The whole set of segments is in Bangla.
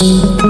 Thank you.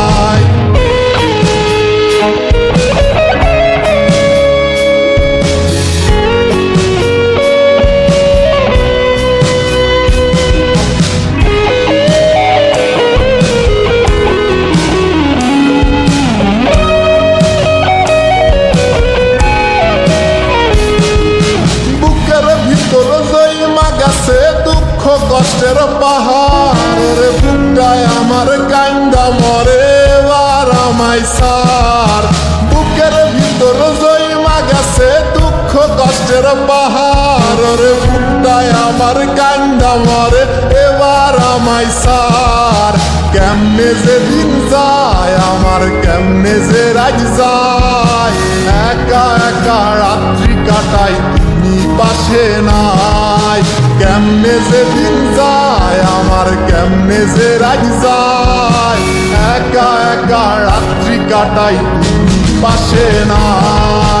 কষ্টের পাহাড় রে বুকটায় আমার কান্দা মরে এবার আমায় সার। বুকের ভিতর জৈমা গেছে দুঃখ, কষ্টের পাহাড় রে বুকটায় আমার কান্দা মরে এবার আমায় সার। কেমনে যে দিন যায়, আমার কেমনে যে রাজ যায়। একা একা রাত্রি কাটাই তুমি পাশে নাই কেমনে যে দিন যায়, আমার কেমনে যে রাজ যায়। একা একা রাত্রি কাটাই, পাশে নাই।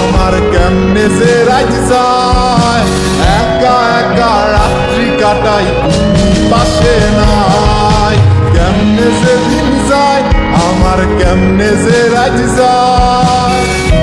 আমার কেমনে যে একা একা রাত্রি কাটাই পাশে নাই। কেমনে যে দিন যায়? আমার কেমনে যে রাজ যায়?